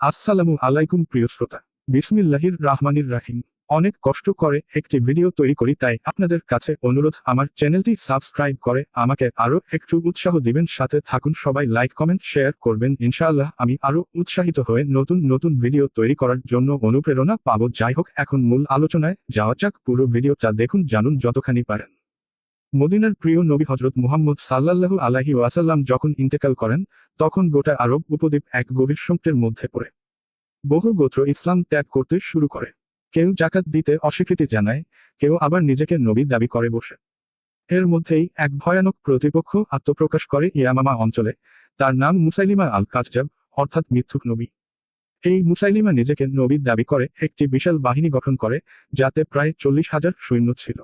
আসসালামু আলাইকুম প্রিয় শ্রোতা। বিসমিল্লাহির রাহমানির রাহিম। অনেক কষ্ট করে একটি ভিডিও তৈরি করি, তাই আপনাদের কাছে অনুরোধ, আমার চ্যানেলটি সাবস্ক্রাইব করে আমাকে আরও একটু উৎসাহ দিবেন। সাথে থাকুন, সবাই লাইক, কমেন্ট, শেয়ার করবেন। ইনশাআল্লাহ আমি আরও উৎসাহিত হয়ে নতুন নতুন ভিডিও তৈরি করার জন্য অনুপ্রেরণা পাবো। যাই হোক, এখন মূল আলোচনায় যাওয়া যাক, পুরো ভিডিওটা দেখুন, জানুন যতখানি পারেন। মদিনার প্রিয় নবী হজরত মুহাম্মদ সাল্লাল্লাহু আলাহি ওয়াসাল্লাম যখন ইন্তেকাল করেন তখন গোটা আরব উপদ্বীপ এক গভীর সংকটের মধ্যে পড়ে। বহু গোত্র ইসলাম ত্যাগ করতে শুরু করে। কেউ জাকাত দিতে অস্বীকৃতি জানায়, কেউ আবার নিজেকে নবী দাবি করে বসে। এর মধ্যেই এক ভয়ানক প্রতিপক্ষ আত্মপ্রকাশ করে ইয়ামামা অঞ্চলে, তার নাম মুসাইলিমা আল কাজজাব অর্থাৎ মিথ্যুক নবী। এই মুসাইলিমা নিজেকে নবীর দাবি করে একটি বিশাল বাহিনী গঠন করে, যাতে প্রায় চল্লিশ হাজার সৈন্য ছিল।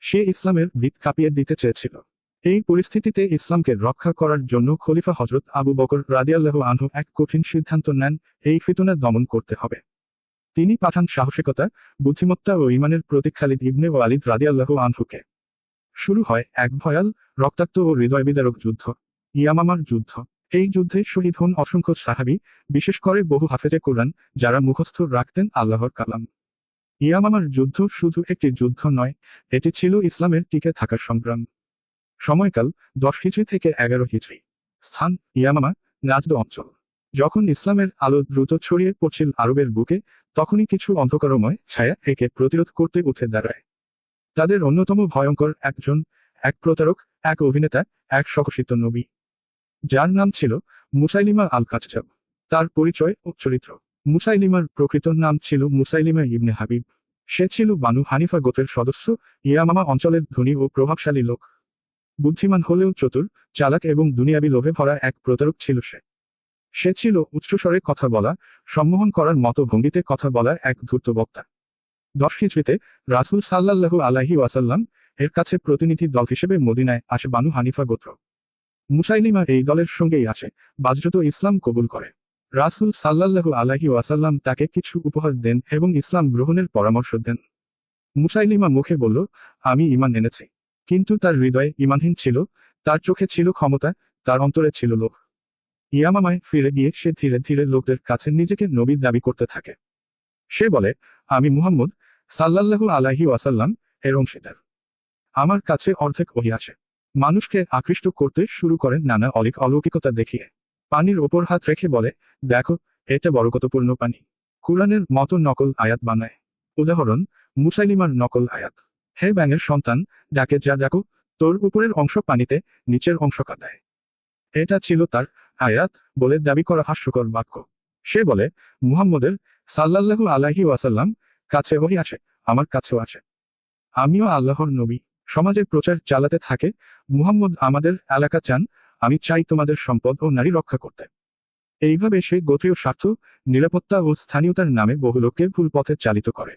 সে ইসলামের ভিত কাঁপিয়ে দিতে চেয়েছিল। এই পরিস্থিতিতে ইসলামকে রক্ষা করার জন্য খলিফা হজরত আবু বকর রাদিয়াল্লাহ আনহু এক কঠিন সিদ্ধান্ত নেন, এই ফিতনা দমন করতে হবে। তিনি পাঠান সাহসিকতা, বুদ্ধিমত্তা ও ইমানের প্রতীক খালিদ ইবনে ওয়ালিদ রাদিয়াল্লাহ আনহুকে। শুরু হয় এক ভয়াল, রক্তাক্ত ও হৃদয় বিদারক যুদ্ধ। ইয়ামামার যুদ্ধ। এই যুদ্ধে শহীদ হন অসংখ্য সাহাবি, বিশেষ করে বহু হাফেজে কোরআন, যারা মুখস্থ রাখতেন আল্লাহর কালাম। ইয়ামামার যুদ্ধ শুধু একটি যুদ্ধ নয়, এটি ছিল ইসলামের টিকে থাকার সংগ্রাম। সময়কাল দশ হিজড়ি থেকে এগারো হিজড়ি। স্থান, ইয়ামামা, নাজদ অঞ্চল। যখন ইসলামের আলো দ্রুত ছড়িয়ে পড়ছিল আরবের বুকে, তখনই কিছু অন্ধকারময় ছায়া একে প্রতিরোধ করতে উঠে দাঁড়ায়। তাদের অন্যতম ভয়ঙ্কর একজন, এক প্রতারক, এক অভিনেতা, এক সকসিত নবী। যার নাম ছিল মুসাইলিমা আল কাচজাব তার পরিচয় ও চরিত্র। মুসাইলিমার প্রকৃত নাম ছিল মুসাইলিমা ইবনে হাবিব। সে ছিল বানু হানিফা গোত্রের সদস্য, ইয়ামামা অঞ্চলের ধনী ও প্রভাবশালী লোক। বুদ্ধিমান হলেও চতুর, চালাক এবং দুনিয়াবি লোভে ভরা এক প্রতারক ছিল সে। সে ছিল উচ্চস্বরে কথা বলা, সম্মোহন করার মতো ভঙ্গিতে কথা বলা এক ধূর্ত বক্তা। দশ হিজড়িতে রাসুল সাল্লাল্লাহু আলাহি ওয়াসাল্লাম এর কাছে প্রতিনিধি দল হিসেবে মদিনায় আসে বানু হানিফা গোত্র। মুসাইলিমা এই দলের সঙ্গেই আসে, বাজরত ইসলাম কবুল করে। রাসুল সাল্লাল্লাহু আলাহি ওয়াসাল্লাম তাকে কিছু উপহার দেন এবং ইসলাম গ্রহণের পরামর্শ দেন। মুসাইলিমা মুখে বলল, আমি ইমান এনেছি। কিন্তু তার হৃদয়ে ইমানহীন ছিল, তার চোখে ছিল ক্ষমতা, তার অন্তরে ছিল লোভ। ইয়ামামায় ফিরে গিয়ে সে ধীরে ধীরে লোকদের কাছে নিজেকে নবীর দাবি করতে থাকে। সে বলে, আমি মুহাম্মদ সাল্লাল্লাহু আলাহি ওয়াসাল্লাম, এর অংশীদার। আমার কাছে অর্ধেক ওহি আসে মানুষকে আকৃষ্ট করতে শুরু করেন নানা অলিক অলৌকিকতা দেখিয়ে। পানির ওপর হাত রেখে বলে, দেখো, এটা বরকতপূর্ণ পানি। কুরআনের মতো নকল আয়াত বানায়। উদাহরণ, মুসাইলিমার নকল আয়াত। হে ব্যাঙের সন্তান ডাকে যা ডাকো, তোর উপরের অংশ পানিতে, নিচের অংশ কাদায়। এটা ছিল তার আয়াত, বলে দাবি করা হাস্যকর বাক্য। সে বলে, মুহাম্মদের সাল্লাল্লাহু আলাহি ওয়াসাল্লাম কাছে ওহি আসে আমার কাছেও আছে। আমিও আল্লাহর নবী। সমাজে প্রচার চালাতে থাকে, মুহাম্মদ আমাদের এলাকা চান, আমি চাই তোমাদের সম্পদ ও নারী রক্ষা করতে। এইভাবে সে গোত্রীয় স্বার্থ, নিরাপত্তা ও স্থানীয়তার নামে বহু লোককে ভুল পথে চালিত করে।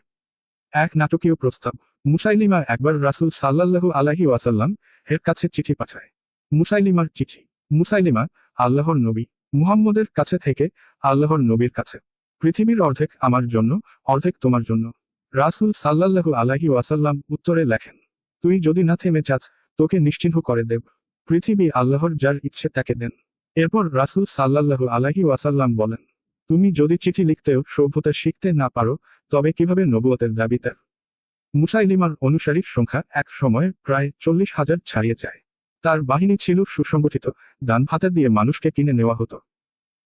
এক নাটকীয় প্রস্তাব। মুসাইলিমা একবার রাসুল সাল্লাল্লাহু আলাহি ওয়াসাল্লাম এর কাছে চিঠি পাঠায়। মুসাইলিমার চিঠি, মুসাইলিমা আল্লাহর নবী, মুহাম্মদের কাছে থেকে আল্লাহর নবীর কাছে। পৃথিবীর অর্ধেক আমার জন্য, অর্ধেক তোমার জন্য। রাসুল সাল্লাল্লাহু আলাহি ওয়াসাল্লাম উত্তরে লেখেন, তুই যদি না থেমে চাস তোকে নিশ্চিহ্ন করে দেব। পৃথিবী আল্লাহর যার ইচ্ছে তাকে দেন। এরপর রাসুল সাল্লাল্লাহু আলাহি ওয়াসাল্লাম বলেন, তুমি যদি চিঠি লিখতেও সভ্যতা শিখতে না পারো, তবে কীভাবে নবুয়তের দাবি তার? মুসাইলিমার অনুসারীর সংখ্যা এক সময়ে প্রায় চল্লিশ হাজার ছাড়িয়ে যায়। তার বাহিনী ছিল সুসংগঠিত দান ভাতা দিয়ে মানুষকে কিনে নেওয়া হতো।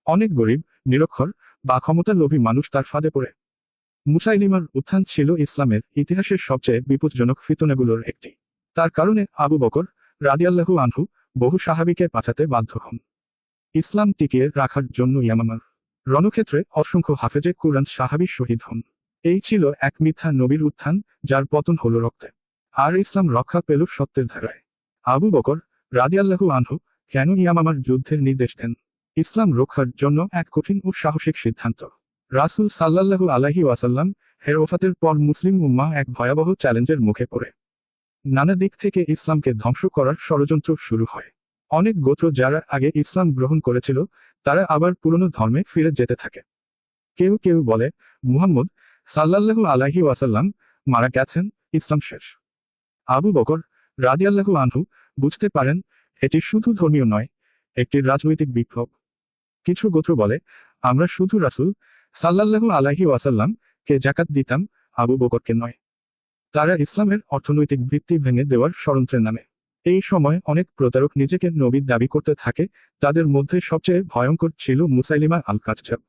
অনেক গরিব, নিরক্ষর বা ক্ষমতা লোভী মানুষ তার ফাঁদে পড়ে। মুসাইলিমার উত্থান ছিল ইসলামের ইতিহাসের সবচেয়ে বিপজ্জনক ফিতনাগুলোর একটি। তার কারণে আবু বকর রাদিয়াল্লাহু আনহু বহু সাহাবিকে পাঠাতে বাধ্য হন। ইসলাম টিকিয়ে রাখার জন্য ইয়ামামার। রণক্ষেত্রে অসংখ্য হাফেজে কুরআন সাহাবি শহীদ হন। এই ছিল এক মিথ্যা নবীর উত্থান, যার পতন হল রক্তে। আর ইসলাম রক্ষা পেল সত্যের ধারায়। আবু বকর রাদিয়াল্লাহু আনহু, কেন ইয়ামামার যুদ্ধের নির্দেশ দেন? ইসলাম রক্ষার জন্য এক কঠিন ও সাহসিক সিদ্ধান্ত। রাসুল সাল্লাল্লাহু আলাহি ওয়াসাল্লাম এর ওফাতের পর মুসলিম উম্মা এক ভয়াবহ চ্যালেঞ্জের মুখে পড়ে। নানা দিক থেকে ইসলামকে ধ্বংস করার ষড়যন্ত্র শুরু হয়। অনেক গোত্র যারা আগে ইসলাম গ্রহণ করেছিল, তারা আবার পুরনো ধর্মে ফিরে যেতে থাকে। কেউ কেউ বলে, মুহাম্মদ সাল্লাল্লাহু আলাহি ওয়াসাল্লাম মারা গেছেন, ইসলাম শেষ। আবু বকর রাদিয়াল্লাহু আনহু বুঝতে পারেন, এটি শুধু ধর্মীয় নয়, একটি রাজনৈতিক বিপ্লব। কিছু গোত্র বলে, আমরা শুধু রাসূল সাল্লাল্লাহু আলাইহি ওয়াসাল্লাম কে জাকাত দিতাম, আবু বকরকে নয়। তারা ইসলামের অর্থনৈতিক ভিত্তি ভেঙে দেওয়ার ষড়যন্ত্রের নামে। এই সময় অনেক প্রতারক নিজেকে নবী দাবি করতে থাকে, তাদের মধ্যে সবচেয়ে ভয়ঙ্কর ছিল মুসাইলিমা আল কাজজাব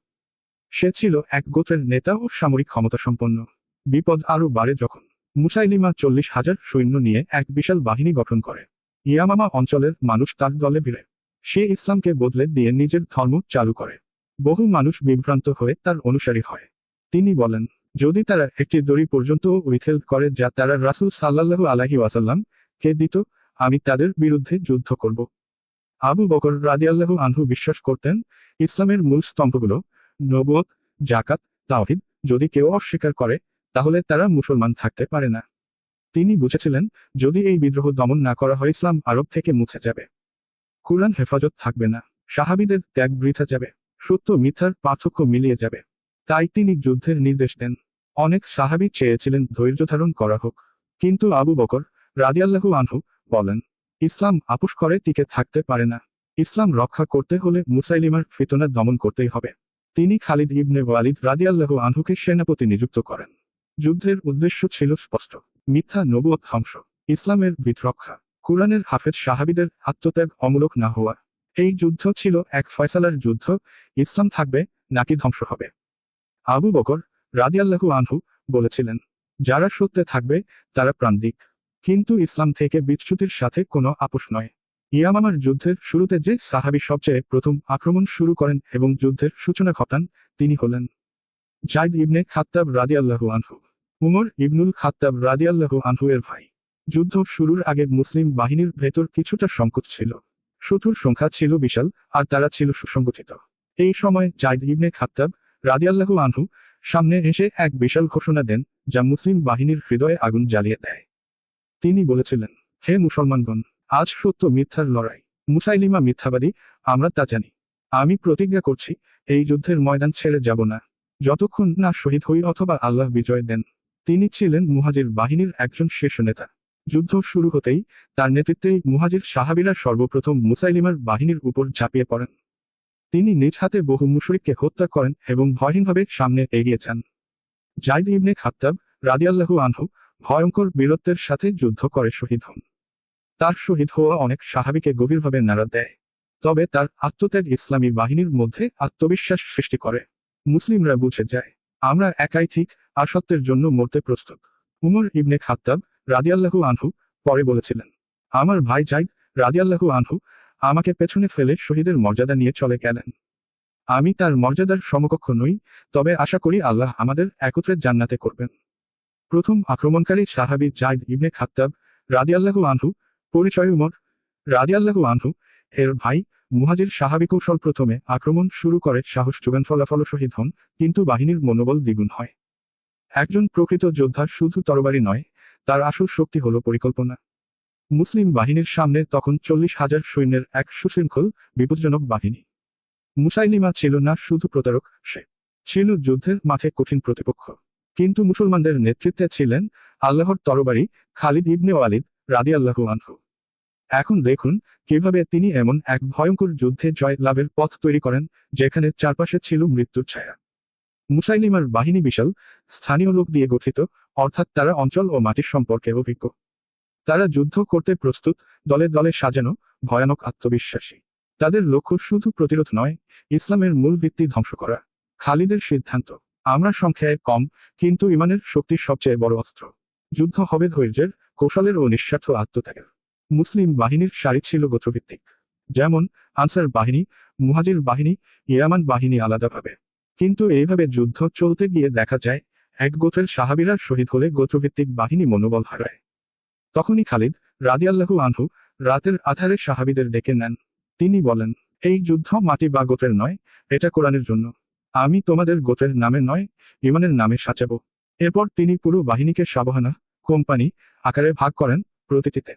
সে ছিল এক গোত্রের নেতা ও সামরিক ক্ষমতা সম্পন্ন বিপদ আরও বাড়ে যখন মুসাইলিমা চল্লিশ হাজার সৈন্য নিয়ে এক বিশাল বাহিনী গঠন করে। ইয়ামামা অঞ্চলের মানুষ তার দলে ভিড়ে। সে ইসলামকে বদলে দিয়ে নিজের ধর্ম চালু করে। বহু মানুষ বিভ্রান্ত হয়ে তার অনুসারী হয়। তিনি বলেন, যদি তারা একটি দড়ি পর্যন্ত উইথেল করে যা তারা রাসূল সাল্লাল্লাহু আলাইহি ওয়াসাল্লাম কে দিত, আমি তাদের বিরুদ্ধে যুদ্ধ করব। আবু বকর রাদিয়াল্লাহু আনহু বিশ্বাস করতেন, ইসলামের মূল স্তম্ভগুলো নবুয়ত জাকাত, তাওহিদ যদি কেউ অস্বীকার করে, তাহলে তারা মুসলমান থাকতে পারে না। তিনি বুঝেছিলেন, যদি এই বিদ্রোহ দমন না করা হয়, ইসলাম আরব থেকে মুছে যাবে। কুরআন হেফাজত থাকবে না, সাহাবিদের ত্যাগ বৃথা যাবে, সত্য মিথ্যার পার্থক্য মিলিয়ে যাবে। তাই তিনি যুদ্ধের নির্দেশ দেন। অনেক সাহাবী চেয়েছিলেন ধৈর্য ধারণ করা হোক, কিন্তু আবু বকর রাদিয়াল্লাহু আনহু বলেন, ইসলাম আপোষ করে টিকে থাকতে পারে না। ইসলাম রক্ষা করতে হলে মুসাইলিমার ফিতনা দমন করতেই হবে। তিনি খালিদ ইবনে ওয়ালিদ রাদিয়াল্লাহু আনহুকে সেনাপতি নিযুক্ত করেন। যুদ্ধের উদ্দেশ্য ছিল স্পষ্ট। মিথ্যা নবুয়ত ধ্বংস। ইসলামের বিধরক্ষা কুরআনের হাফেজ সাহাবিদের আত্মত্যাগ অমূলক না হওয়া। এই যুদ্ধ ছিল এক ফয়সালার যুদ্ধ। ইসলাম থাকবে নাকি ধ্বংস হবে? আবু বকর রাদিয়াল্লাহু আনহু বলেছিলেন, যারা সত্যে থাকবে, তারা প্রান্তিক। কিন্তু ইসলাম থেকে বিচ্যুতির সাথে কোনো আপোষ নয়। ইয়ামামার যুদ্ধের শুরুতে যে সাহাবী সবচেয়ে প্রথম আক্রমণ শুরু করেন এবং যুদ্ধের সূচনা ঘটান, তিনি হলেন জাইদ ইবনে খাত্তাব রাদিয়াল্লাহু আনহু। উমর ইবনুল খাত্তাব রাদিয়াল্লাহু আনহু এর ভাই। যুদ্ধ শুরুর আগে মুসলিম বাহিনীর ভেতর কিছুটা সংকট ছিল। শত্রুর সংখ্যা ছিল বিশাল, আর তারা ছিল সুসংগঠিত। এই সময় জাইদ ইবনে খাত্তাব রাদিয়াল্লাহু আনহু সামনে এসে এক বিশাল ঘোষণা দেন, যা মুসলিম বাহিনীর হৃদয়ে আগুন জ্বালিয়ে দেয়। তিনি বলেছিলেন, হে মুসলমানগণ আজ সত্য মিথ্যার লড়াই। মুসাইলিমা মিথ্যাবাদী, আমরা তা জানি। আমি প্রতিজ্ঞা করছি, এই যুদ্ধের ময়দান ছেড়ে যাব না। যতক্ষণ না শহীদ হই অথবা আল্লাহ বিজয় দেন। তিনি ছিলেন মুহাজির বাহিনীর একজন শীর্ষ নেতা। যুদ্ধ শুরু হতেই তার নেতৃত্বেই মুহাজির সাহাবিরা সর্বপ্রথম মুসাইলিমার বাহিনীর উপর ঝাঁপিয়ে পড়েন। তিনি নিজ হাতে বহু মুশরিককে হত্যা করেন এবং ভয়হীনভাবে সামনে এগিয়ে যান। জাইদ ইবনে খাত্তাব রাদিয়াল্লাহু আনহু ভয়ঙ্কর বীরত্বের সাথে যুদ্ধ করে শহীদ হন। তার শহীদ হওয়া অনেক সাহাবিকে গভীরভাবে নাড়া দেয়। তবে তার আত্মত্যাগ ইসলামী বাহিনীর মধ্যে আত্মবিশ্বাস সৃষ্টি করে। মুসলিমরা বুঝে যায়, আমরা একাই ঠিক আর সত্যের জন্য মরতে প্রস্তুত। উমর ইবনে খাত্তাব রাদিয়াল্লাহু আনহু পরে বলেছিলেন, আমার ভাই জাইদ রাদিয়াল্লাহু আনহু আমাকে পেছনে ফেলে শহীদের মর্যাদা নিয়ে চলে গেলেন। আমি তার মর্যাদার সমকক্ষ নই, তবে আশা করি আল্লাহ আমাদের একত্রে জান্নাতে করবেন। প্রথম আক্রমণকারী সাহাবি জাইদ ইবনে খাত্তাব রাদিয়াল্লাহু আনহু পরিচয় উমর রাদিয়াল্লাহু আনহু, এর ভাই মুহাজির সাহাবি কৌশল প্রথমে আক্রমণ শুরু করে, সাহস যোগান ফলাফল শহীদ হন, কিন্তু বাহিনীর মনোবল দ্বিগুণ হয়। একজন প্রকৃত যোদ্ধা শুধু তরবারি নয়, তার আসল শক্তি হল পরিকল্পনা। মুসলিম বাহিনীর সামনে তখন চল্লিশ হাজার সৈন্যের এক সুশৃঙ্খল, বিপজ্জনক বাহিনী। মুসাইলিমা ছিল না শুধু প্রতারক, সে ছিল যুদ্ধের মাঠে কঠিন প্রতিপক্ষ। কিন্তু মুসলমানদের নেতৃত্বে ছিলেন আল্লাহর তরবারি খালিদ ইবনে ওয়ালিদ রাদিয়াল্লাহু আনহু। এখন দেখুন কীভাবে তিনি এমন এক ভয়ঙ্কর যুদ্ধে জয় লাভের পথ তৈরি করেন, যেখানে চারপাশে ছিল মৃত্যুর ছায়া। মুসাইলিমার বাহিনী বিশাল, স্থানীয় লোক দিয়ে গঠিত, অর্থাৎ তারা অঞ্চল ও মাটির সম্পর্কে অভিজ্ঞ। তারা যুদ্ধ করতে প্রস্তুত, দলে দলে সাজানো, ভয়ানক আত্মবিশ্বাসী। তাদের লক্ষ্য শুধু প্রতিরোধ নয়, ইসলামের মূল ভিত্তি ধ্বংস করা। খালিদের সিদ্ধান্ত, আমরা সংখ্যায় কম, কিন্তু ইমানের শক্তি সবচেয়ে বড় অস্ত্র। যুদ্ধ হবে ধৈর্যের কৌশলের ও নিঃস্বার্থ আত্মত্যাগের। মুসলিম বাহিনীর সারি ছিল গোত্রভিত্তিক। যেমন, আনসার বাহিনী, মুহাজির বাহিনী ইয়ামান বাহিনী আলাদাভাবে। কিন্তু এইভাবে যুদ্ধ চলতে গিয়ে দেখা যায়, এক গোত্রের সাহাবিরা শহীদ হলে গোত্রভিত্তিক বাহিনী মনোবল হারায়। তখনই খালিদ, রাদিয়াল্লাহু আনহু, রাতের আধারে সাহাবিদের ডেকে নেন। তিনি বলেন, এই যুদ্ধ মাটি বা গোত্রের নয়, এটা কোরআনের জন্য। আমি তোমাদের গোত্রের নামে নয় ইমানের নামে সাজাবো। এরপর তিনি পুরো বাহিনীকে সাবহানা কোম্পানি আকারে ভাগ করেন প্রতিটিতে।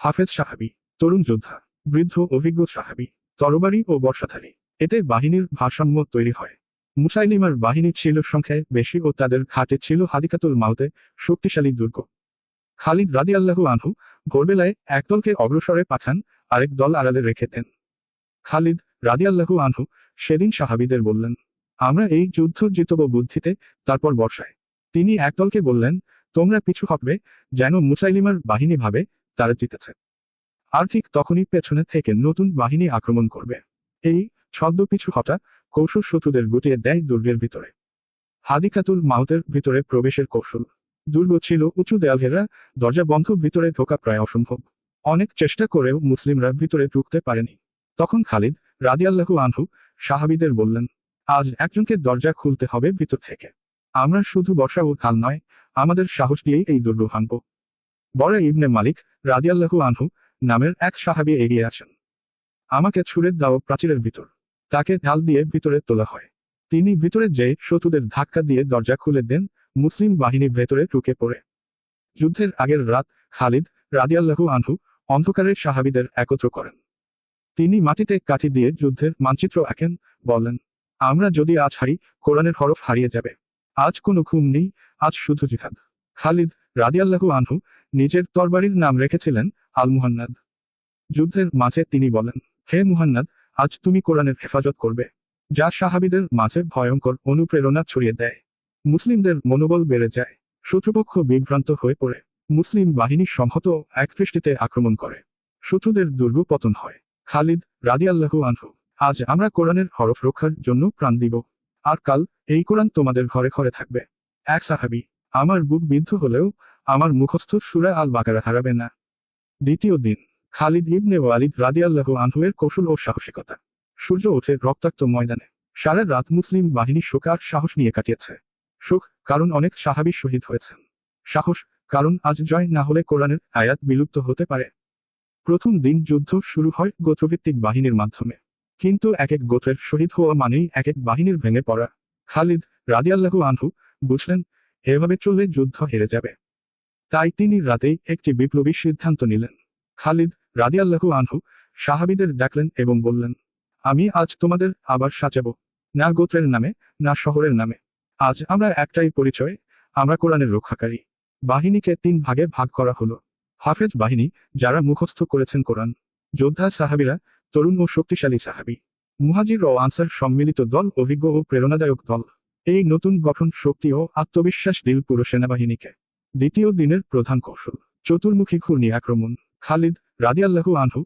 হাফেজ সাহাবি, তরুণ যোদ্ধা, বৃদ্ধ অভিজ্ঞ সাহাবি, তরবারি ও বর্ষাধারী। এতে বাহিনীর ভারসাম্য তৈরি হয়। মুসাইলিমার বাহিনী ছিল সংখ্যায় বেশি ও তাদের ঘাটে ছিল হাদিকাতুল মাউতে শক্তিশালী দুর্গ। খালিদ রাদিয়াল্লাহু আনহু ভোরবেলায় একদলকে অগ্রসরে পাঠান, আরেক দল আড়ালে রেখে দেন। খালিদ রাদিয়াল্লাহু আনহু সেদিন সাহাবিদের বললেন, আমরা এই যুদ্ধ জিতব বুদ্ধিতে, তারপর বর্ষায়। তিনি একদলকে বললেন তোমরা পিছু হটবে, যেন মুসাইলিমার বাহিনী ভাবে তারা জিতেছে। আর ঠিক তখনই পেছনে থেকে নতুন বাহিনী আক্রমণ করবে। এই ছদ্ম পিছু হটা কৌশল শত্রুদের গুটিয়ে দেয় দুর্গের ভিতরে। হাদিকাতুল মাউতের ভিতরে প্রবেশের কৌশল। দুর্গ ছিল উঁচু দেয়াল ঘেরা, দরজা বন্ধ, ভিতরে ঢোকা প্রায় অসম্ভব। অনেক চেষ্টা করেও মুসলিমরা ভিতরে ঢুকতে পারেনি। তখন খালিদ রাদিয়াল্লাহু আনহু সাহাবিদের বললেন, আজ একজনকে দরজা খুলতে হবে ভিতর থেকে। আমরা শুধু বর্ষা ও খাল নয় আমাদের সাহস দিয়েই এই দুর্গ ভাঙব। বড় ইবনে মালিক রাদিয়াল্লাহু আনহু নামের এক সাহাবি এগিয়ে আসেন আমাকে ছুড়ে দাও প্রাচীরের ভিতর। তাকে ঢাল দিয়ে ভিতরে তোলা হয়। তিনি ভিতরে যেয়ে শত্রুদের ধাক্কা দিয়ে দরজা খুলে দেন, মুসলিম বাহিনী ভেতরে ঢুকে পড়ে। যুদ্ধের আগের রাত খালিদ রাদিয়াল্লাহু আনহু অন্ধকারে সাহাবিদের একত্র করেন। তিনি মাটিতে কাঠি দিয়ে যুদ্ধের মানচিত্র আঁকেন, বলেন, আমরা যদি আজ হারি, কোরআনের হরফ হারিয়ে যাবে। আজ কোনো ঘুম নেই আজ শুধু জিহাদ। খালিদ রাদিয়াল্লাহু আনহু নিজের তরবারির নাম রেখেছিলেন আল মুহান্নাদ যুদ্ধের মাঝে তিনি বলেন, হে মুহান্নাদ, আজ তুমি কোরআনের হেফাজত করবে, যা সাহাবিদের মাঝে ভয়ঙ্কর অনুপ্রেরণা ছড়িয়ে দেয়। মুসলিমদের মনোবল বেড়ে যায়, শত্রুপক্ষ বিভ্রান্ত হয়ে পড়ে। মুসলিম বাহিনী সংহত এক দৃষ্টিতে আক্রমণ করে। শত্রুদের দুর্গ পতন হয়। খালিদ রাদিয়াল্লাহু আনহু, আজ আমরা কোরআনের হরফ রক্ষার জন্য প্রাণ দিব। আর কাল এই কোরআন তোমাদের ঘরে ঘরে থাকবে। এক সাহাবি, আমার বুক বিদ্ধ হলেও আমার মুখস্থ সুরা আল বাকারা হারাবে না। দ্বিতীয় দিন, খালিদ ইবনে ওয়ালিদ রাদিয়াল্লাহু আনহুয়ের কৌশল ও সাহসিকতা। সূর্য ওঠে রক্তাক্ত ময়দানে। সারা রাত মুসলিম বাহিনী শোকার সাহস নিয়ে কাটিয়েছে। সুখ কারণ অনেক সাহাবী শহীদ হয়েছেন। সাহস, কারণ আজ জয় না হলে কোরআনের আয়াত বিলুপ্ত হতে পারে। প্রথম দিন যুদ্ধ শুরু হয় গোত্রভিত্তিক বাহিনীর মাধ্যমে। কিন্তু এক এক গোত্রের শহীদ হওয়া মানেই এক এক বাহিনীর ভেঙে পড়া। খালিদ রাদিয়াল্লাহু আনহু বুঝলেন এভাবে চললে যুদ্ধ হেরে যাবে। তাই তিনি রাতেই একটি বিপ্লবী সিদ্ধান্ত নিলেন। খালিদ রাদিয়াল্লাহু আনহু সাহাবিদের ডাকলেন এবং বললেন, আমি আজ তোমাদের আবার সাজাবো, না গোত্রের নামে, না শহরের নামে। আজ আমরা একটাই পরিচয়, আমরা কোরআনের রক্ষাকারী। বাহিনীকে তিন ভাগে ভাগ করা হলো। হাফেজ বাহিনী, যারা মুখস্থ করেছেন কোরআন, যোদ্ধা সাহাবিরা, তরুণ ও শক্তিশালী সাহাবি। মুহাজির ও আনসার সম্মিলিত দল, অভিজ্ঞ ও প্রেরণাদায়ক দল। এই নতুন গঠন শক্তি ও আত্মবিশ্বাস দিল পুরো সেনাবাহিনীকে। দ্বিতীয় দিনের প্রধান কৌশল, চতুর্মুখী ঘূর্ণি আক্রমণ। খালিদ রাদিয়াল্লাহু আনহু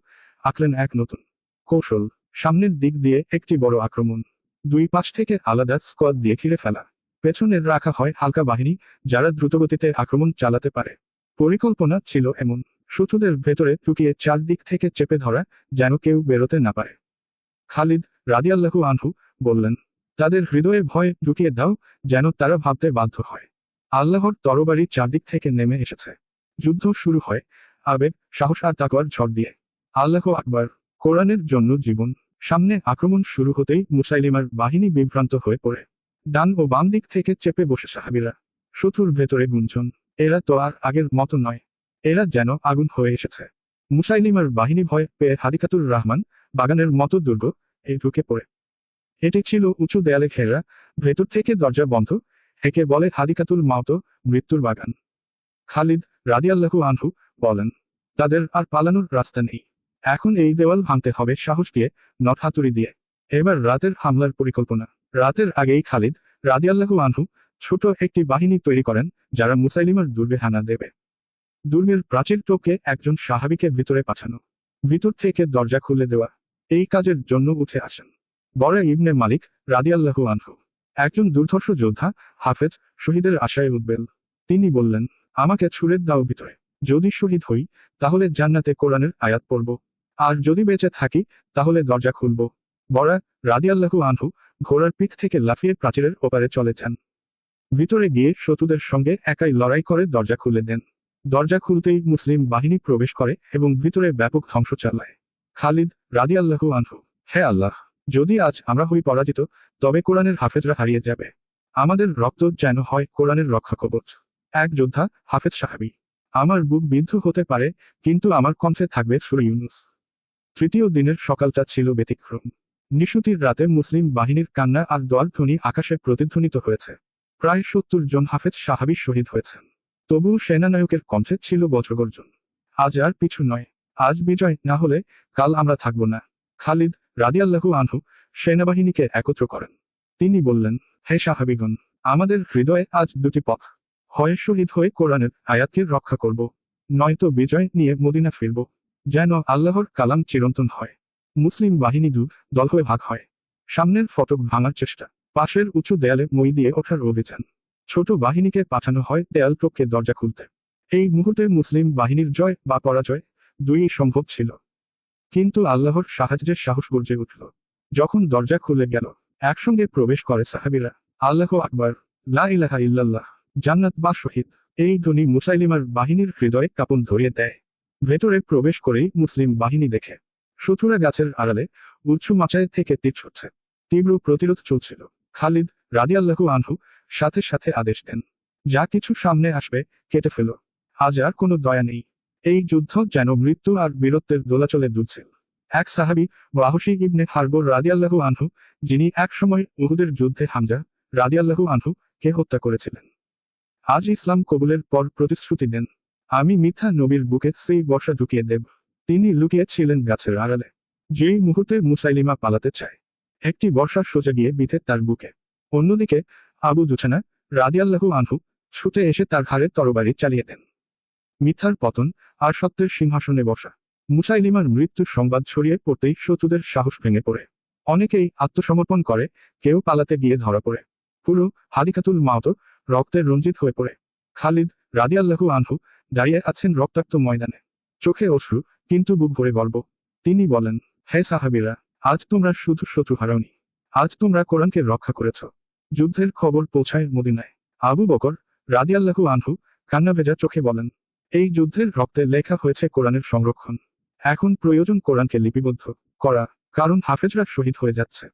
আঁকলেন এক নতুন কৌশল, সামনের দিক দিয়ে একটি বড় আক্রমণ। দুই পাশ থেকে আলাদা স্কোয়াড দিয়ে ঘিরে ফেলা। পেছনের রাখা হয় হালকা বাহিনী, যারা দ্রুতগতিতে আক্রমণ চালাতে পারে। পরিকল্পনা ছিল এমন, শত্রুদের ভেতরে ঢুকিয়ে চারদিক থেকে চেপে ধরা, যেন কেউ বেরোতে না পারে। খালিদ রাদিয়াল্লাহু আনহু বললেন তাদের হৃদয়ে ভয় ঢুকিয়ে দাও, যেন তারা ভাবতে বাধ্য হয়। আল্লাহর তরবারি চারদিক থেকে নেমে এসেছে। যুদ্ধ শুরু হয়। আবেগ, সাহস আর তাকওয়ার ঝড় দিয়ে। আল্লাহ আকবার। কোরআনের জন্য জীবন। সামনে আক্রমণ শুরু হতেই মুসাইলিমার বাহিনী বিভ্রান্ত হয়ে পড়ে। ডান ও বাম দিক থেকে চেপে বসে সাহাবিরা। শত্রুর ভেতরে গুঞ্জন। এরা তো আর আগের মতো নয়। এরা যেন আগুন হয়ে এসেছে। মুসাইলিমার বাহিনী ভয় পেয়ে হাদিকাতুর রহমান বাগানের মতো দুর্গ এ ঢুকে পড়ে। এটি ছিল উঁচু দেয়ালে ঘেরা, ভেতর থেকে দরজা বন্ধ, হেকে বলে হাদিকাতুল মাওতো, মৃত্যুর বাগান। খালিদ রাদিয়াল্লাহু আনহু বলেন, তাদের আর পালানোর রাস্তা নেই। এখন এই দেওয়াল ভাঙতে হবে সাহস দিয়ে, নট হাতুড়ি দিয়ে। এবার রাতের হামলার পরিকল্পনা। রাতের আগেই খালিদ রাদিয়াল্লাহু আনহু ছোট একটি বাহিনী তৈরি করেন, যারা মুসাইলিমার দুর্গে হানা দেবে। দুর্গের প্রাচীর টোকে একজন সাহাবিকে ভিতরে পাঠানো। ভিতর থেকে দরজা খুলে দেওয়া। এই কাজের জন্য উঠে আসেন। বড় ইবনে মালিক রাদিয়াল্লাহু আনহু। একজন দুর্ধর্ষ যোদ্ধা, হাফেজ, শহীদের আশায় উদ্বেল। তিনি বললেন, আমাকে ছুড়ে দাও ভিতরে। যদি শহীদ হই, তাহলে জান্নাতে কোরআনের আয়াত পড়ব। আর যদি বেঁচে থাকি, তাহলে দরজা খুলব। বরা রাদিয়াল্লাহু আনহু ঘোড়ার পিঠ থেকে লাফিয়ে প্রাচীরের ওপারে চলে যান ভিতরে গিয়ে শত্রুদের সঙ্গে একাই লড়াই করে দরজা খুলে দেন। দরজা খুলতেই মুসলিম বাহিনী প্রবেশ করে এবং ভিতরে ব্যাপক ধ্বংস চালায়। খালিদ রাদিয়াল্লাহু আনহু, হে আল্লাহ যদি আজ আমরা হই পরাজিত, তবে কোরআনের হাফেজরা হারিয়ে যাবে। আমাদের রক্ত যেন হয় কোরআনের রক্ষা কবচ। এক যোদ্ধা, হাফেজ সাহাবি, আমার বুক বিদ্ধ হতে পারে, কিন্তু আমার কণ্ঠে থাকবে সুর ইউনুস। তৃতীয় দিনের সকালটা ছিল ব্যতিক্রম। নিশুতির রাতে মুসলিম বাহিনীর কান্না আর দোয়ার ধ্বনি আকাশে প্রতিধ্বনিত হয়েছে। প্রায় সত্তর জন হাফেজ সাহাবি শহীদ হয়েছেন। তবুও সেনানায়কের কণ্ঠে ছিল বজ্রগর্জন। আজ আর পিছু নয়। আজ বিজয় না হলে কাল আমরা থাকব না। খালিদ রাদিয়াল্লাহু আনহু সেনাবাহিনীকে একত্র করেন। তিনি বললেন, হে সাহাবিগণ, আমাদের হৃদয়ে আজ দুটি পথ। হয় শহীদ হয়ে কোরআনের আয়াতকে রক্ষা করব, নয়তো বিজয় নিয়ে মদিনা ফিরব, যেন আল্লাহর কালাম চিরন্তন হয়। মুসলিম বাহিনী দু, দল হয়ে ভাগ হয়। সামনের ফটক ভাঙার চেষ্টা, পাশের উঁচু দেয়ালে মই দিয়ে ওঠার অভিযান। ছোট বাহিনীকে পাঠানো হয় দেয়াল টপকে দরজা খুলতে। এই মুহূর্তে মুসলিম বাহিনীর জয় বা পরাজয় দুই সম্ভব ছিল। কিন্তু আল্লাহর সাহায্যের সাহস গর্জে উঠল। যখন দরজা খুলে গেল, একসঙ্গে প্রবেশ করে সাহাবিরা, আল্লাহ আকবর, লা ইলাহা ইল্লাল্লাহ, জান্নাত বা শহীদ। এই ধ্বনি মুসাইলিমার বাহিনীর হৃদয়ে কাপন ধরিয়ে দেয়। ভেতরে প্রবেশ করেই মুসলিম বাহিনী দেখে, শত্রুরা গাছের আড়ালে উঁচু মাচায় থেকে তীর ছুটছে। তীব্র প্রতিরোধ চলছিল। খালিদ রাদিয়াল্লাহু আনহু সাথে সাথে আদেশ দেন, যা কিছু সামনে আসবে, কেটে ফেল। আজ আর কোনো দয়া নেই। এই যুদ্ধ যেন মৃত্যু আর বীরত্বের দোলাচলে দুলছিল এক সাহাবি ওয়াহসি ইবনে হারবর রাদিয়াল্লাহু আনহু, যিনি একসময় উহুদের যুদ্ধে হামজা, রাদিয়াল্লাহু আনহু কে হত্যা করেছিলেন। আজ ইসলাম কবুলের পর প্রতিশ্রুতি দেন। আমি মিথ্যা নবীর বুকে সেই বর্ষা ঢুকিয়ে দেব। তিনি লুকিয়েছিলেন গাছের আড়ালে। যেই মুহূর্তে মুসাইলিমা পালাতে চায়, একটি বর্ষা সোজা গিয়ে বিধে তার বুকে। অন্যদিকে আবু দুছানা, রাদিয়াল্লাহু আনহু, ছুটে এসে তার ঘাড়ে তরবারি চালিয়ে দেন। মিথ্যার পতন আর সত্যের সিংহাসনে বসা। মুসাইলিমার মৃত্যুর সংবাদ ছড়িয়ে পড়তেই শত্রুদের সাহস ভেঙে পড়ে। অনেকেই আত্মসমর্পণ করে, কেউ পালাতে গিয়ে ধরা পড়ে। পুরো হাদিকাতুল মাওতো রক্তের রঞ্জিত হয়ে পড়ে। খালিদ রাদিয়াল্লাহু আনহু দাঁড়িয়ে আছেন রক্তাক্ত ময়দানে। চোখে অশ্রু, কিন্তু বুক ভরে গর্ব। তিনি বলেন, হে সাহাবিরা, আজ তোমরা শুধু শত্রু হারাওনি। আজ তোমরা কোরআনকে রক্ষা করেছ। যুদ্ধের খবর পৌঁছায় মদিনায়। আবু বকর রাদিয়াল্লাহু আনহু কান্না ভেজা চোখে বলেন এই যুদ্ধের রক্তে লেখা হয়েছে কোরআনের সংরক্ষণ। এখন প্রয়োজন কোরআনকে লিপিবদ্ধ করা, কারণ হাফেজরা শহীদ হয়ে যাচ্ছে।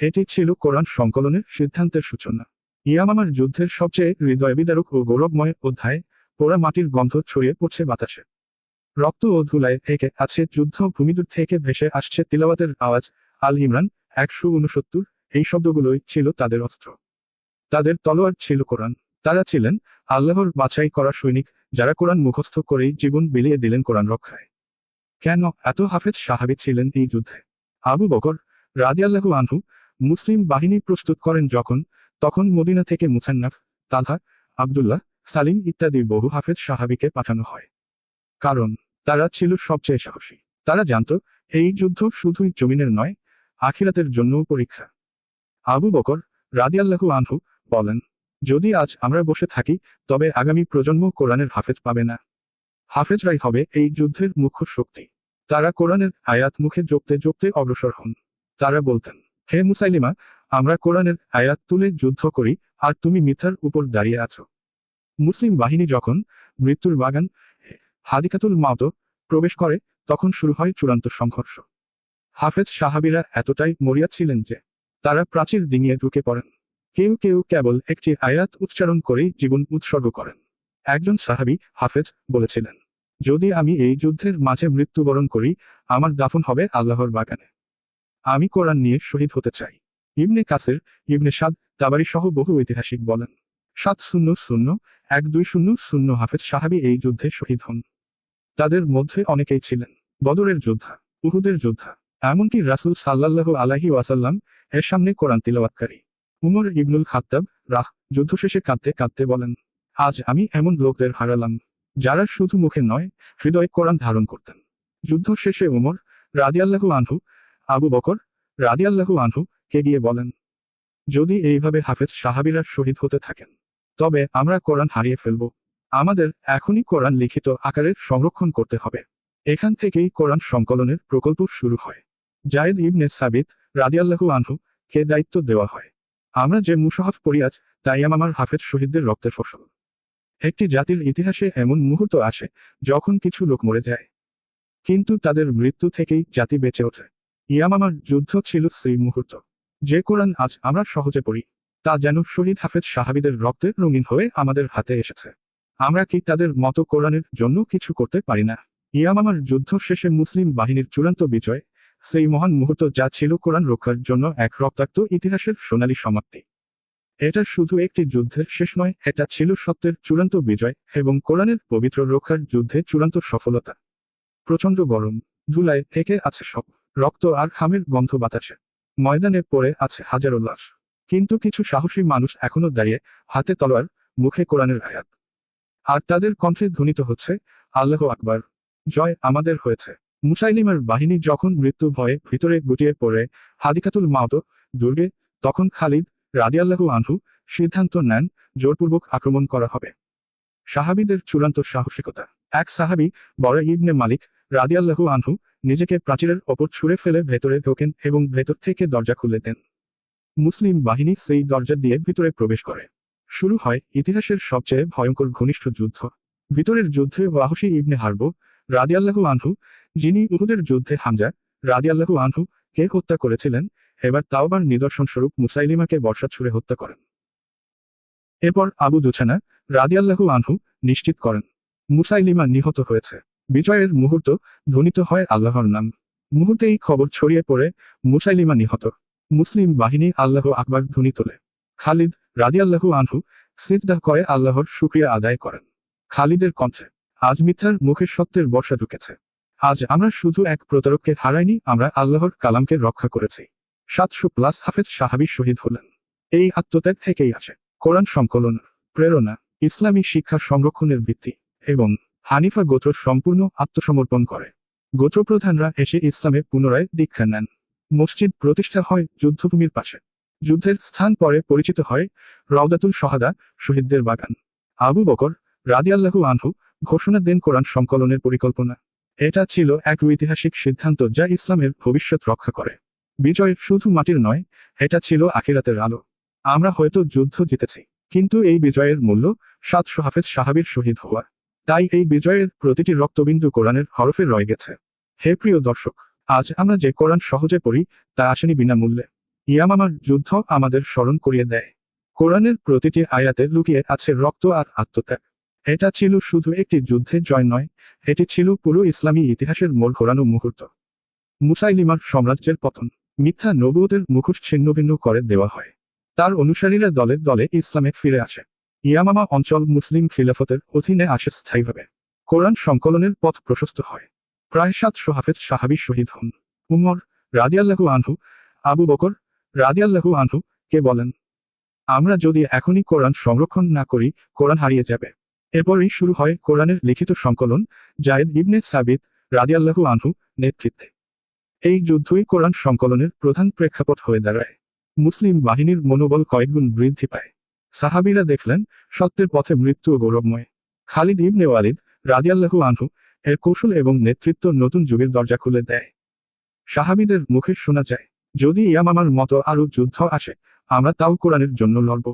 এটি ছিল কোরআন সংকলনের সিদ্ধান্তের সূচনা। ইয়ামামার যুদ্ধের সবচেয়ে হৃদয়বিদারক ও গৌরবময় অধ্যায়, পোড়া মাটির গন্ধ ছড়িয়ে পড়ছে বাতাসে। রক্ত ও ধুলায় ঢেকে আছে যুদ্ধ ভূমিদূর থেকে ভেসে আসছে তিলাওয়াতের আওয়াজ, আল ইমরান একশো উনসত্তর, এই শব্দগুলোই ছিল তাদের অস্ত্র। তাদের তলোয়ার ছিল কোরআন। তারা ছিলেন আল্লাহর বাছাই করা সৈনিক যারা কোরআন মুখস্থ করেই জীবন বিলিয়ে দিলেন কোরআন রক্ষায়। কেন এত হাফেজ সাহাবি ছিলেন এই যুদ্ধে? আবু বকর রাদিয়াল্লাহু আনহু মুসলিম বাহিনী প্রস্তুত করেন যখন, তখন মদিনা থেকে মুসান্নাফ, তালহা, আবদুল্লাহ, সালিম ইত্যাদি বহু হাফেজ সাহাবিকে পাঠানো হয়। কারণ, তারা ছিল সবচেয়ে সাহসী। তারা জানত, এই যুদ্ধ শুধুই জমিনের নয়, আখিরাতের জন্যও পরীক্ষা। আবু বকর রাদিয়াল্লাহু আনহু বলেন যদি আজ আমরা বসে থাকি, তবে আগামী প্রজন্ম কোরআনের হাফেজ পাবে না। হাফেজরাই হবে এই যুদ্ধের মুখ্য শক্তি। তারা কোরআনের আয়াত মুখে জপতে জপতে অগ্রসর হন। তারা বলতেন, হে মুসাইলিমা, আমরা কোরআনের আয়াত তুলে যুদ্ধ করি, আর তুমি মিথ্যার উপর দাঁড়িয়ে আছো। মুসলিম বাহিনী যখন মৃত্যুর বাগান, হাদিকাতুল মাওতো প্রবেশ করে, তখন শুরু হয় চূড়ান্ত সংঘর্ষ। হাফেজ সাহাবিরা এতটাই মরিয়া ছিলেন যে, তারা প্রাচীর ডিঙিয়ে ঢুকে পড়েন। কেউ কেউ কেবল একটি আয়াত উচ্চারণ করেই জীবন উৎসর্গ করেন। একজন সাহাবি হাফেজ বলেছিলেন, যদি আমি এই যুদ্ধের মাঝে মৃত্যুবরণ করি, আমার দাফন হবে আল্লাহর বাগানে। আমি কোরআন নিয়ে শহীদ হতে চাই। ইবনে কাসের, ইবনে সাদ তাবারি সহ বহু ঐতিহাসিক বলেন, সাত শূন্য শূন্য, এক দুই শূন্য শূন্য হাফেজ সাহাবি এই যুদ্ধে শহীদ হন। তাদের মধ্যে অনেকেই ছিলেন, বদরের যোদ্ধা, উহুদের যোদ্ধা। এমনকি রাসুল সাল্লাল্লাহু আলাহি ওয়াসাল্লাম এর সামনে কোরআন তিলাওয়াতকারী। উমর ইবনুল খাত্তাব, রাহ যুদ্ধ শেষে কাঁদতে কাঁদতে বলেন, আজ আমি এমন লোকদের হারালাম, যারা শুধু মুখে নয়, হৃদয় কোরআন ধারণ করতেন। যুদ্ধ শেষে উমর রাদিয়াল্লাহু আনহু, আবু বকর রাদিয়াল্লাহু আনহু কে গিয়ে বলেন, যদি এইভাবে হাফেজ সাহাবিরা শহীদ হতে থাকেন, তবে আমরা কোরআন হারিয়ে ফেলব। আমাদের এখনই কোরআন লিখিত আকারে সংরক্ষণ করতে হবে। এখান থেকেই কোরআন সংকলনের প্রকল্প শুরু হয়। জায়েদ ইবনে সাবিত রাদিয়াল্লাহু আনহু কে দায়িত্ব দেওয়া হয়। আমরা যে মুসাহাফ পড়ি আজ, তাই আমার হাফেজ শহীদদের রক্তের ফসল। একটি জাতির ইতিহাসে এমন মুহূর্ত আসে যখন কিছু লোক মরে যায়। কিন্তু তাদের মৃত্যু থেকেই জাতি বেঁচে ওঠে। ইয়ামামার যুদ্ধ ছিল সেই মুহূর্ত। যে কোরআন আজ আমরা সহজে পড়ি, তা যেন শহীদ হাফেজ সাহাবিদের রক্তে রঙিন হয়ে আমাদের হাতে এসেছে। আমরা কি তাদের মতো কোরআনের জন্য কিছু করতে পারি না? ইয়ামামার যুদ্ধ শেষে মুসলিম বাহিনীর চূড়ান্ত বিজয় সেই মহান মুহূর্ত যা ছিল কোরআন রক্ষার জন্য এক রক্তাক্ত ইতিহাসের সোনালী সমাপ্তি। এটা শুধু একটি যুদ্ধের শেষ নয়, এটা ছিল সত্যের চূড়ান্ত বিজয় এবং কোরআনের পবিত্র রক্ষার যুদ্ধে চূড়ান্ত সফলতা। প্রচণ্ড গরম, ধুলায় থেকে আছে সব, রক্ত আর খামের গন্ধ বাতাসে। ময়দানে পড়ে আছে হাজারো লাশ। কিন্তু কিছু সাহসী মানুষ এখনও দাঁড়িয়ে হাতে তলোয়ার, মুখে কোরআনের আয়াত। আর তাদের কণ্ঠে ধ্বনিত হচ্ছে, আল্লাহ আকবার। জয় আমাদের হয়েছে। মুসাইলিমার বাহিনী যখন মৃত্যু ভয়ে ভিতরে গুটিয়ে পড়ে হাদিকাতুল মাওতো দুর্গে, তখন খালিদ রাদিয়াল্লাহু আনহু সিদ্ধান্ত নেন জোরপূর্বক আক্রমণ করা হবে। সাহাবিদের চূড়ান্ত সাহসিকতা। এক সাহাবি, বড় ইবনে মালিক, রাদিয়াল্লাহু আনহু, নিজেকে প্রাচীরের ওপর ছুঁড়ে ফেলে ভেতরে ঢোকেন এবং ভেতর থেকে দরজা খুলে দেন। মুসলিম বাহিনী সেই দরজা দিয়ে ভিতরে প্রবেশ করে। শুরু হয় ইতিহাসের সবচেয়ে ভয়ঙ্কর ঘনিষ্ঠ যুদ্ধ। ভিতরের যুদ্ধে ওয়াহসী ইবনে হারব, রাদিয়াল্লাহু আনহু যিনি উহুদের যুদ্ধে হামজা রাদিয়াল্লাহু আনহু কে হত্যা করেছিলেন, এবার তাওবার নিদর্শন স্বরূপ মুসাইলিমাকে বর্ষা ছুড়ে হত্যা করেন। এরপর আবু দুছানা রাদিয়াল্লাহু আনহু নিশ্চিত করেন, মুসাইলিমা নিহত হয়েছে। বিজয়ের মুহূর্ত ধ্বনিত হয় আল্লাহর নাম। মুহূর্তেই খবর ছড়িয়ে পড়ে মুসাইলিমা নিহত। মুসলিম বাহিনী আল্লাহ আকবার ধ্বনি তোলে। খালিদ রাদিয়াল্লাহু আনহু সিজদা করে আল্লাহর শুক্রিয়া আদায় করেন। খালিদের কণ্ঠে আজ মিথ্যার মুখে সত্যের বর্ষা ঢুকেছে। আজ আমরা শুধু এক প্রতারককে হারাইনি, আমরা আল্লাহর কালামকে রক্ষা করেছি। সাতশো প্লাস হাফেজ সাহাবি শহীদ হলেন। এই আত্মত্যাগ থেকেই আছে কোরআন সংকলন, প্রেরণা, ইসলামী শিক্ষা সংরক্ষণের ভিত্তি এবং হানিফা গোত্র সম্পূর্ণ আত্মসমর্পণ করে। গোত্রপ্রধানরা এসে ইসলামে পুনরায় দীক্ষা নেন। মসজিদ প্রতিষ্ঠা হয় যুদ্ধভূমির পাশে। যুদ্ধের স্থান পরে পরিচিত হয় রওদাতুল সহাদা শহীদদের বাগান। আবু বকর রাদিয়াল্লাহু আনহু ঘোষণা দেন কোরআন সংকলনের পরিকল্পনা। এটা ছিল এক ঐতিহাসিক সিদ্ধান্ত যা ইসলামের ভবিষ্যৎ রক্ষা করে। বিজয় শুধু মাটির নয়, এটা ছিল আখিরাতের আলো। আমরা হয়তো যুদ্ধ জিতেছি, কিন্তু এই বিজয়ের মূল্য সাতশো হাফেজ সাহাবির শহীদ হওয়া। তাই এই বিজয়ের প্রতিটি রক্তবিন্দু কোরআনের হরফে রয়ে গেছে। হে প্রিয় দর্শক, আজ আমরা যে কোরআন সহজে পড়ি, তা আসেনি বিনামূল্যে। ইয়ামামার যুদ্ধ আমাদের স্মরণ করিয়ে দেয়। কোরআনের প্রতিটি আয়াতে লুকিয়ে আছে রক্ত আর আত্মত্যাগ। এটা ছিল শুধু একটি যুদ্ধে জয় নয়, এটি ছিল পুরো ইসলামী ইতিহাসের মোড় ঘোরানো মুহূর্ত। মুসাইলিমার সাম্রাজ্যের পতন। মিথ্যা নবুয়তের মুখোশ ছিন্নভিন্ন করে দেওয়া হয়। তার অনুসারীরা দলে দলে ইসলামে ফিরে আসে। ইয়ামামা অঞ্চল মুসলিম খিলাফতের অধীনে আসে স্থায়ীভাবে। কোরআন সংকলনের পথ প্রশস্ত হয়। প্রায় সাতশো হাফেজ সাহাবি শহীদ হন। উমর রাদিয়াল্লাহু আনহু, আবু বকর রাদিয়াল্লাহু আনহু কে বলেন, আমরা যদি এখনই কোরআন সংরক্ষণ না করি, কোরআন হারিয়ে যাবে। এরপরই শুরু হয় কোরআনের লিখিত সংকলন, জায়েদ ইবনে সাবিত রাদিয়াল্লাহু আনহু নেতৃত্বে। এই যুদ্ধই কোরআন সংকলনের প্রধান প্রেক্ষাপট হয়ে দাঁড়ায়। মুসলিম বাহিনীর মনোবল কয়েকগুণ বৃদ্ধি পায়। সাহাবিরা দেখলেন, সত্যের পথে মৃত্যু গৌরবময়। খালিদ ইবনে ওয়ালিদ রাদিয়াল্লাহু আনহু এর কৌশল এবং নেতৃত্ব নতুন যুগের দরজা খুলে দেয়। সাহাবিদের মুখে শোনা যায়, যদি ইয়ামামার মতো আরও যুদ্ধ আসে, আমরা তাও কোরআনের জন্য লড়ব।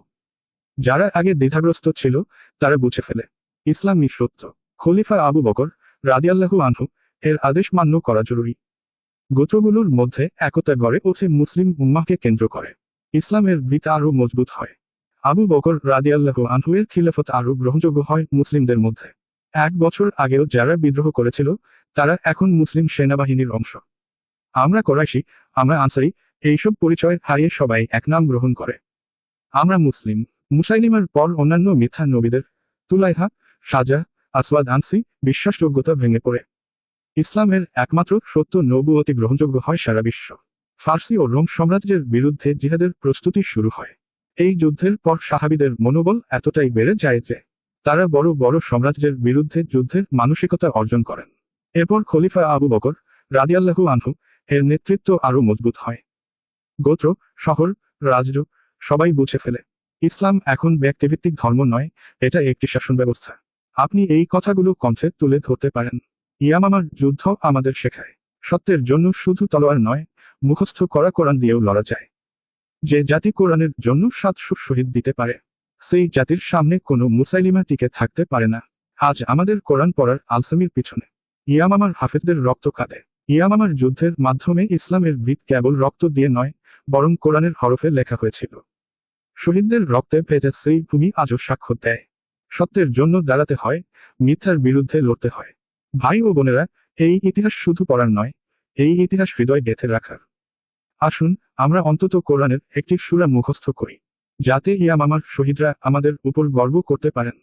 যারা আগে দ্বিধাগ্রস্ত ছিল, তারা বুঝে ফেলে। ইসলামী সত্য। খলিফা আবু বকর রাদিয়াল্লাহু আনহু এর আদেশ মান্য করা জরুরি। গোত্রগুলোর মধ্যে একতা গড়ে ওঠে মুসলিম উম্মাহকে কেন্দ্র করে। ইসলামের ভিত আরও মজবুত হয়। আবু বকর রাদিয়াল্লাহু আনহু এর খিলাফত আরও গ্রহণযোগ্য হয় মুসলিমদের মধ্যে। এক বছর আগেও যারা বিদ্রোহ করেছিল, তারা এখন মুসলিম সেনাবাহিনীর অংশ। আমরা করাইশি, আমরা আনসারি, এইসব পরিচয় হারিয়ে সবাই এক নাম গ্রহণ করে। আমরা মুসলিম। মুসাইলিমার পর অন্যান্য মিথ্যা নবীদের, তুলাইহা সাজা, আসওয়াদ আনসি, বিশ্বাসযোগ্যতা ভেঙে পড়ে। ইসলামের একমাত্র সত্য নবুয়তি গ্রহণযোগ্য হয় সারা বিশ্ব। ফার্সি ও রোম সাম্রাজ্যের বিরুদ্ধে জিহাদের প্রস্তুতি শুরু হয়। এই যুদ্ধের পর সাহাবিদের মনোবল এতটাই বেড়ে যায় যে, তারা বড় বড় সাম্রাজ্যের বিরুদ্ধে যুদ্ধের মানসিকতা অর্জন করেন। এরপর খলিফা আবু বকর রাদিয়াল্লাহু আনহু এর নেতৃত্ব আরও মজবুত হয়। গোত্র, শহর, রাজ্য সবাই বুঝে ফেলে। ইসলাম এখন ব্যক্তিভিত্তিক ধর্ম নয়, এটা একটি শাসন ব্যবস্থা। আপনি এই কথাগুলো কণ্ঠে তুলে ধরতে পারেন। ইয়ামামার যুদ্ধ আমাদের শেখায়। সত্যের জন্য শুধু তলোয়ার নয়, মুখস্থ করা কোরআন দিয়েও লড়া যায়। যে জাতি কোরআনের জন্য সাতশো শহীদ দিতে পারে, সেই জাতির সামনে কোনো মুসাইলিমা টিকে থাকতে পারে না। আজ আমাদের কোরআন পড়ার আলসামির পিছনে। ইয়ামামার হাফেজদের রক্ত কাঁদে। ইয়ামামার যুদ্ধের মাধ্যমে ইসলামের ভিত কেবল রক্ত দিয়ে নয়, বরং কোরআনের হরফে লেখা হয়েছিল। শহীদদের রক্তে ভেজে সেই ভূমি আজও সাক্ষ্য দেয়। সত্যের জন্য দাঁড়াতে হয়, মিথ্যার বিরুদ্ধে লড়তে হয়। ভাই ও বোনেরা, এই ইতিহাস শুধু পড়ার নয়, এই ইতিহাস হৃদয় গেঁথে রাখার। আসুন, আমরা অন্তত কোরআনের একটি সুরা মুখস্থ করি, যাতে ইয়ামামার শহীদরা আমাদের উপর গর্ব করতে পারেন।